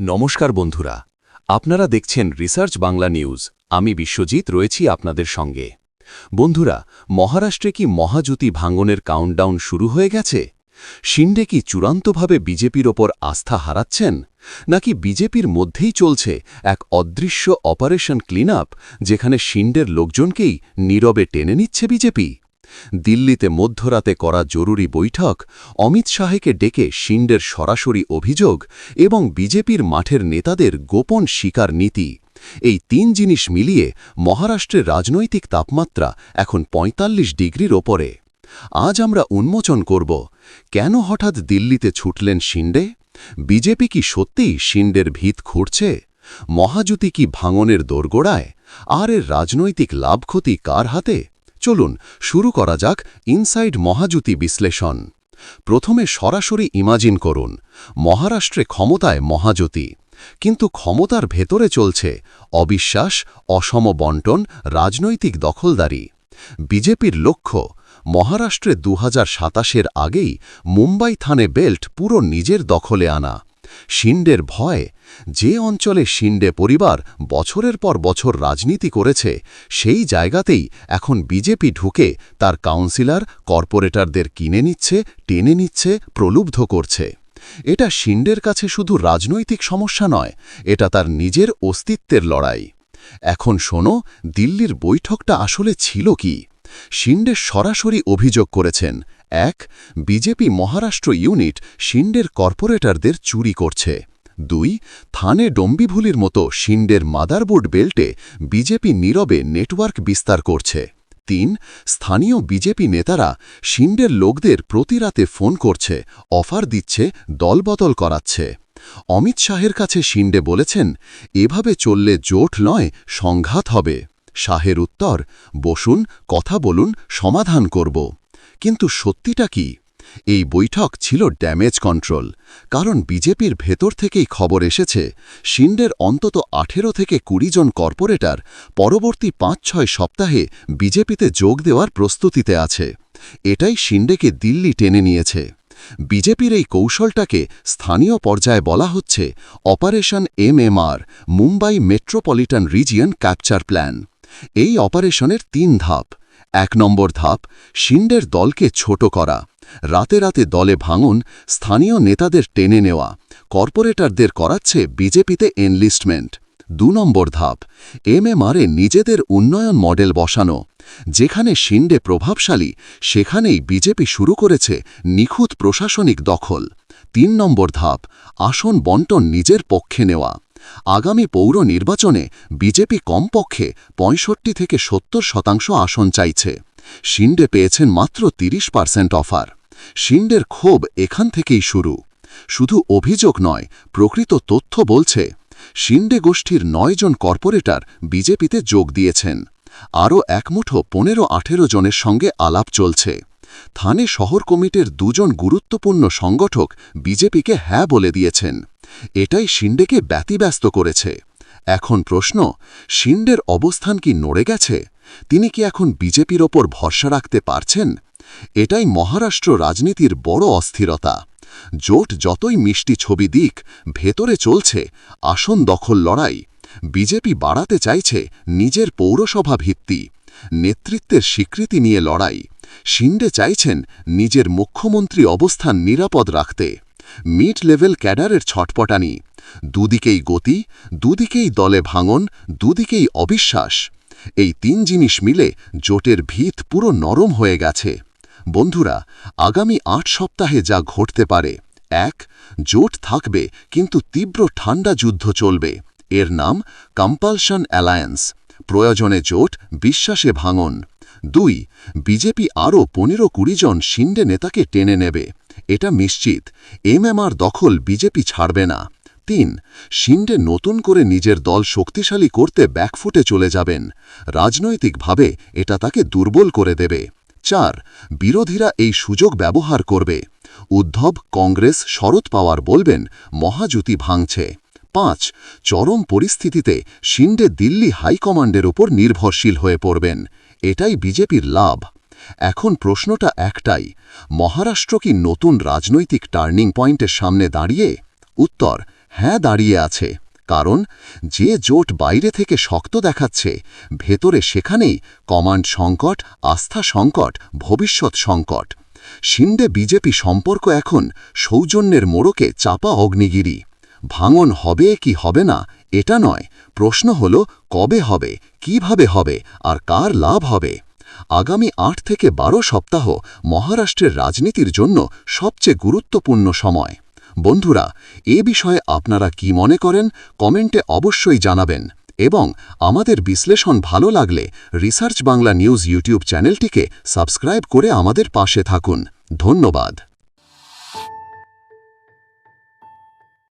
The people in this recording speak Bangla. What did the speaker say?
নমস্কার বন্ধুরা। আপনারা দেখছেন রিসার্চ বাংলা নিউজ। আমি বিশ্বজিৎ রয়েছি আপনাদের সঙ্গে। বন্ধুরা, মহারাষ্ট্রে কি মহাজ্যোতি ভাঙনের কাউন্টডাউন শুরু হয়ে গেছে? শিন্ডে কি চূড়ান্তভাবে বিজেপির ওপর আস্থা হারাচ্ছেন? নাকি বিজেপির মধ্যেই চলছে এক অদৃশ্য অপারেশন ক্লিন যেখানে শিন্ডের লোকজনকেই নীরবে টেনে নিচ্ছে বিজেপি? দিল্লিতে মধ্যরাতে করা জরুরি বৈঠক, অমিত শাহকে ডেকে শিন্ডের সরাসরি অভিযোগ এবং বিজেপির মাঠের নেতাদের গোপন স্বীকার নীতি। এই তিন জিনিস মিলিয়ে মহারাষ্ট্রের রাজনৈতিক তাপমাত্রা এখন ৪৫ ডিগ্রির ওপরে। আজ আমরা উন্মোচন করব, কেন হঠাৎ দিল্লিতে ছুটলেন শিন্ডে? বিজেপি কি সত্যিই শিন্ডের ভিত খুঁড়ছে? মহাজুতি কি ভাঙনের দোরগোড়ায়? আর এর রাজনৈতিক লাভ ক্ষতি কার হাতে? চলুন শুরু করা যাক ইনসাইড মহাজ্যোতি বিশ্লেষণ। প্রথমে সরাসরি ইমাজিন করুন, মহারাষ্ট্রে ক্ষমতায় মহাজ্যোতি, কিন্তু ক্ষমতার ভেতরে চলছে অবিশ্বাস, অসম বন্টন, রাজনৈতিক দখলদারি। বিজেপির লক্ষ্য, মহারাষ্ট্রে দু হাজার আগেই মুম্বাই থানে বেল্ট পুরো নিজের দখলে আনা। শিন্ডের ভয়, যে অঞ্চলে শিন্ডে পরিবার বছরের পর বছর রাজনীতি করেছে, সেই জায়গাতেই এখন বিজেপি ঢুকে তার কাউন্সিলর, কর্পোরেটরদের কিনে নিচ্ছে, টেনে নিচ্ছে, প্রলুব্ধ করছে। এটা শিন্ডের কাছে শুধু রাজনৈতিক সমস্যা নয়, এটা তার নিজের অস্তিত্বের লড়াই। এখন শোনো, দিল্লির বৈঠকটা আসলে ছিল কি? শিন্ডে সরাসরি অভিযোগ করেছেন এক, বিজেপি মহারাষ্ট্র ইউনিট শিন্ডের কর্পোরেটরদের চুরি করছে। দুই, থানে ডম্বিভুলির মতো শিন্ডের মাদারবোর্ড বেল্টে বিজেপি নীরবে নেটওয়ার্ক বিস্তার করছে। তিন, স্থানীয় বিজেপি নেতারা শিন্ডের লোকদের প্রতি রাতে ফোন করছে, অফার দিচ্ছে, দলবদল করাচ্ছে। অমিত শাহের কাছে শিন্ডে বলেছেন, এভাবে চললে জোট নয়, সংঘাত হবে। শাহের উত্তর, বসুন, কথা বলুন, সমাধান করব। কিন্তু সত্যিটা কি? এই বৈঠক ছিল ড্যামেজ কন্ট্রোল, কারণ বিজেপির ভেতর থেকেই খবর এসেছে, শিন্ডের অন্তত আঠেরো থেকে কুড়ি জন কর্পোরেটর পরবর্তী পাঁচ ছয় সপ্তাহে বিজেপিতে যোগ দেওয়ার প্রস্তুতিতে আছে। এটাই শিন্ডেকে দিল্লি টেনে নিয়েছে। বিজেপির এই কৌশলটাকে স্থানীয় পর্যায়ে বলা হচ্ছে operation MMR, Mumbai metropolitan region capture plan. এই অপারেশনের তিন ধাপ। এক নম্বর ধাপ, শিন্ডের দলকে ছোট করা। রাতে রাতে দলে ভাঙন, স্থানীয় নেতাদের টেনে নেওয়া। কর্পোরেটরদের করাচ্ছে বিজেপিতে এনলিস্টমেন্ট। দু নম্বর ধাপ এম এমএমআরে নিজেদের উন্নয়ন মডেল বসানো। যেখানে শিন্ডে প্রভাবশালী, সেখানেই বিজেপি শুরু করেছে নিখুঁত প্রশাসনিক দখল। তিন নম্বর ধাপ, আসন বন্টন নিজের পক্ষে নেওয়া। আগামী পৌর নির্বাচনে বিজেপি কমপক্ষে পঁয়ষট্টি থেকে সত্তর শতাংশ আসন চাইছে। শিন্ডে পেয়েছেন মাত্র তিরিশ পার্সেন্ট অফার। শিন্ডের ক্ষোভ এখান থেকেই শুরু। শুধু অভিযোগ নয়, প্রকৃত তথ্য বলছে, শিন্ডে গোষ্ঠীর নয়জন কর্পোরেটর বিজেপিতে যোগ দিয়েছেন। আরও একমুঠো পনেরো আঠেরো জনের সঙ্গে আলাপ চলছে। থানে শহর কমিটির দুজন গুরুত্বপূর্ণ সংগঠক বিজেপিকে হ্যাঁ বলে দিয়েছেন। এটাই শিন্ডেকে ব্যতিব্যস্ত করেছে। এখন প্রশ্ন শিন্ডের অবস্থান কি নড়ে গেছে? তিনি কি এখন বিজেপির ওপর ভরসা রাখতে পারছেন? এটাই মহারাষ্ট্র রাজনীতির বড় অস্থিরতা। জোট যতই মিষ্টি ছবি দিক, ভেতরে চলছে আসন দখল লড়াই। বিজেপি বাড়াতে চাইছে নিজের পৌরসভা ভিত্তি, নেতৃত্বের স্বীকৃতি নিয়ে লড়াই। শিন্ডে চাইছেন নিজের মুখ্যমন্ত্রী অবস্থান নিরাপদ রাখতে। মিড লেভেল ক্যাডারের ছটপটানি। দুদিকেই গতি, দুদিকেই দলে ভাঙন, দুদিকেই অবিশ্বাস। এই তিন জিনিস মিলে জোটের ভিত পুরো নরম হয়ে গেছে। বন্ধুরা, আগামী আট সপ্তাহে যা ঘটতে পারে, এক, জোট থাকবে, কিন্তু তীব্র ঠান্ডা যুদ্ধ চলবে। এর নাম কম্পালশন অ্যালায়েন্স প্রয়োজনে জোট, বিশ্বাসে ভাঙন। দুই, বিজেপি আরও পনেরো কুড়ি জন শিন্ডে নেতাকে টেনে নেবে। এটা নিশ্চিত। এমএমআর দখল বিজেপি ছাড়বে না। তিন শিন্ডে নতুন করে নিজের দল শক্তিশালী করতে ব্যাকফুটে চলে যাবেন। রাজনৈতিকভাবে এটা তাকে দুর্বল করে দেবে। চার, বিরোধীরা এই সুযোগ ব্যবহার করবে। উদ্ধব কংগ্রেস শরৎ পাওয়ার বলবেন মহাজুতি ভাঙছে। পাঁচ, চরম পরিস্থিতিতে শিন্ডে দিল্লি হাইকমান্ডের উপর নির্ভরশীল হয়ে পড়বেন। এটাই বিজেপির লাভ। এখন প্রশ্নটা একটাই, মহারাষ্ট্র কি নতুন রাজনৈতিক টার্নিং পয়েন্টের সামনে দাঁড়িয়ে? উত্তর হ্যাঁ দাঁড়িয়ে আছে। কারণ, যে জোট বাইরে থেকে শক্ত দেখাচ্ছে, ভেতরে সেখানেই কমান্ড সংকট, আস্থা সংকট, ভবিষ্যৎ সংকট। শিন্ডে বিজেপি সম্পর্ক এখন সৌজন্যের মোড়কে চাপা অগ্নিগিরি। ভাঙন হবে কি হবে না, এটা নয়। প্রশ্ন হল, কবে হবে, কীভাবে হবে, আর কার লাভ হবে? আগামী আট থেকে বারো সপ্তাহ মহারাষ্ট্রের রাজনীতির জন্য সবচেয়ে গুরুত্বপূর্ণ সময়। বন্ধুরা, এ বিষয়ে আপনারা কি মনে করেন, কমেন্টে অবশ্যই জানাবেন। এবং আমাদের বিশ্লেষণ ভালো লাগলে রিসার্চ বাংলা নিউজ ইউটিউব চ্যানেলটিকে সাবস্ক্রাইব করে আমাদের পাশে থাকুন। ধন্যবাদ।